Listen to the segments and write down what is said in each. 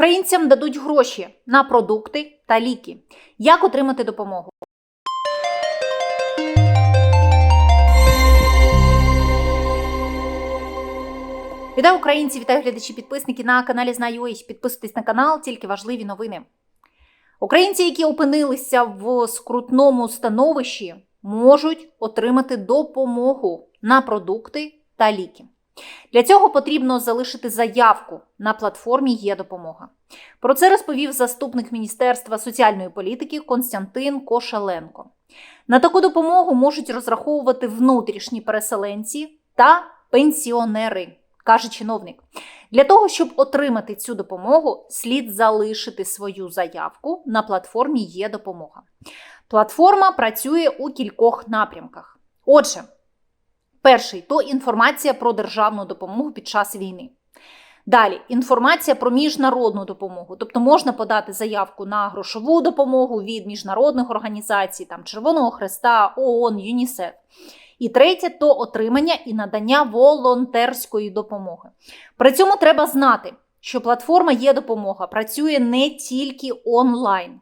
Українцям дадуть гроші на продукти та ліки. Як отримати допомогу? Вітаю українці, вітаю глядачі, підписники на каналі Знаю.ua. Підписуйтесь на канал, тільки важливі новини. Українці, які опинилися в скрутному становищі, можуть отримати допомогу на продукти та ліки. Для цього потрібно залишити заявку на платформі Є допомога. Про це розповів заступник Міністерства соціальної політики Константин Кошаленко. На таку допомогу можуть розраховувати внутрішні переселенці та пенсіонери, каже чиновник. Для того, щоб отримати цю допомогу, слід залишити свою заявку на платформі Є допомога. Платформа працює у кількох напрямках. Отже, перший то інформація про державну допомогу під час війни. Далі інформація про міжнародну допомогу, тобто можна подати заявку на грошову допомогу від міжнародних організацій, там Червоного Хреста, ООН, ЮНІСЕФ. І третє то отримання і надання волонтерської допомоги. При цьому треба знати, що платформа є допомога, працює не тільки онлайн.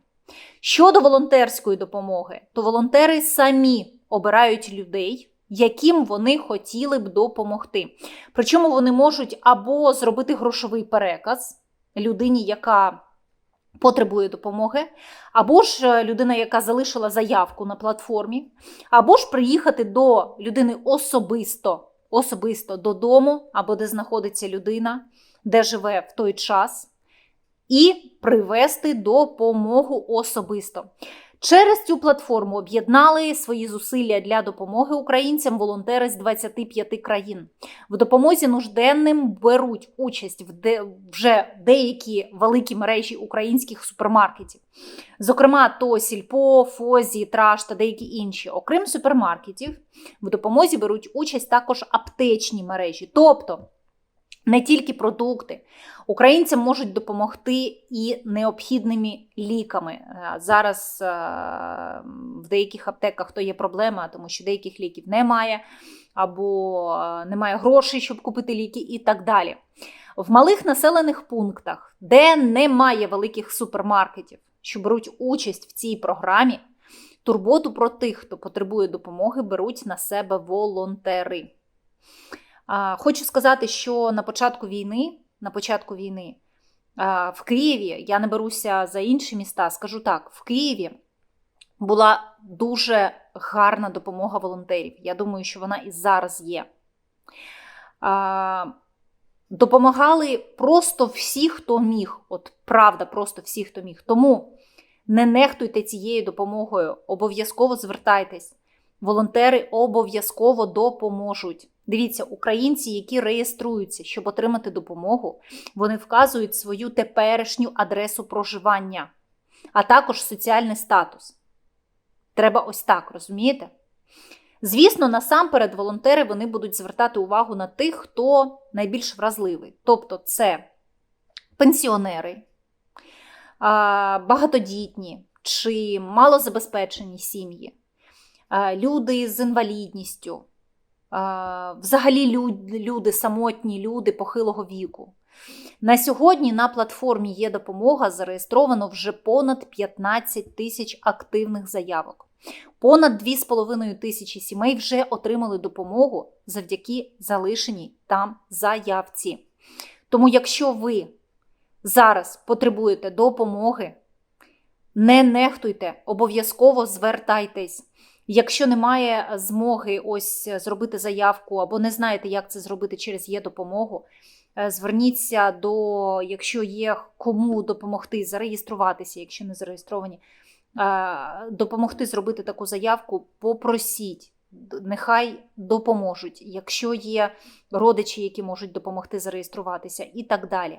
Щодо волонтерської допомоги, то волонтери самі обирають людей, яким вони хотіли б допомогти. Причому вони можуть або зробити грошовий переказ людині, яка потребує допомоги, або ж е, людина, яка залишила заявку на платформі, або ж приїхати до людини особисто, особисто додому, або де знаходиться людина, де живе в той час, і привести допомогу особисто. Через цю платформу об'єднали свої зусилля для допомоги українцям волонтери з 25 країн. В допомозі нужденним беруть участь в де, вже деякі великі мережі українських супермаркетів. Зокрема, то Сільпо, Фозі, Траш та деякі інші. Окрім супермаркетів, в допомозі беруть участь також аптечні мережі. Тобто не тільки продукти. Українцям можуть допомогти і необхідними ліками. Е, Зараз е, в деяких аптеках то є проблема, тому що деяких ліків немає, або е, немає грошей, щоб купити ліки, і так далі. В малих населених пунктах, де немає великих супермаркетів, що беруть участь в цій програмі, турботу про тих, хто потребує допомоги, беруть на себе волонтери. Хочу сказати, що на початку війни, на початку війни в Києві, я не беруся за інші міста, скажу так: в Києві була дуже гарна допомога волонтерів. Я думаю, що вона і зараз є. Допомагали просто всі, хто міг. От правда, просто всі, хто міг. Тому не нехтуйте цією допомогою, обов'язково звертайтесь. Волонтери обов'язково допоможуть. Дивіться, українці, які реєструються, щоб отримати допомогу, вони вказують свою теперішню адресу проживання, а також соціальний статус. Треба ось так, розумієте? Звісно, насамперед волонтери вони будуть звертати увагу на тих, хто найбільш вразливий. Тобто, це пенсіонери, багатодітні чи малозабезпечені сім'ї, люди з інвалідністю взагалі люди, самотні люди похилого віку. На сьогодні на платформі є допомога зареєстровано вже понад 15 тисяч активних заявок. Понад 2,5 тисячі сімей вже отримали допомогу завдяки залишеній там заявці. Тому, якщо ви зараз потребуєте допомоги, не нехтуйте, обов'язково звертайтесь. Якщо немає змоги ось зробити заявку, або не знаєте, як це зробити через є допомогу, зверніться до, якщо є кому допомогти зареєструватися, якщо не зареєстровані, допомогти зробити таку заявку, попросіть. Нехай допоможуть, якщо є родичі, які можуть допомогти зареєструватися, і так далі.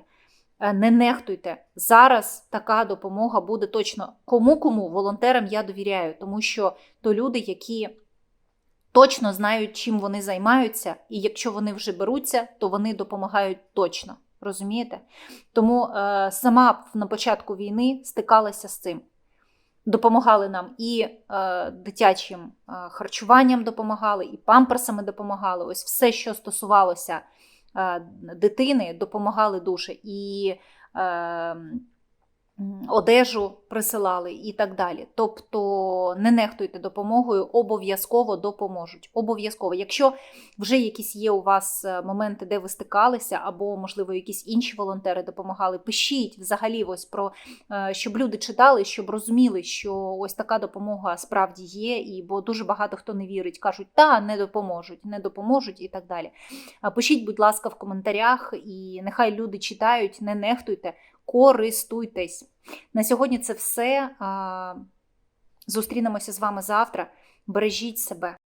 Е, не нехтуйте. Зараз така допомога буде точно кому-кому, волонтерам я довіряю, тому що то люди, які точно знають, чим вони займаються, і якщо вони вже беруться, то вони допомагають точно. Розумієте? Тому е, сама на початку війни стикалася з цим. Допомагали нам і е, дитячим е, харчуванням допомагали, і памперсами допомагали. Ось все, що стосувалося дитини допомагали дуже. І м, одежу присилали і так далі. Тобто не нехтуйте допомогою, обов'язково допоможуть. Обов'язково. Якщо вже якісь є у вас е, моменти, де ви стикалися, або, можливо, якісь інші волонтери допомагали, пишіть взагалі ось про е, щоб люди читали, щоб розуміли, що ось така допомога справді є, і бо дуже багато хто не вірить, кажуть, та не допоможуть, не допоможуть і так далі. Пишіть, будь ласка, в коментарях, і нехай люди читають, не нехтуйте, користуйтесь. На сьогодні це все. Зустрінемося з вами завтра. Бережіть себе.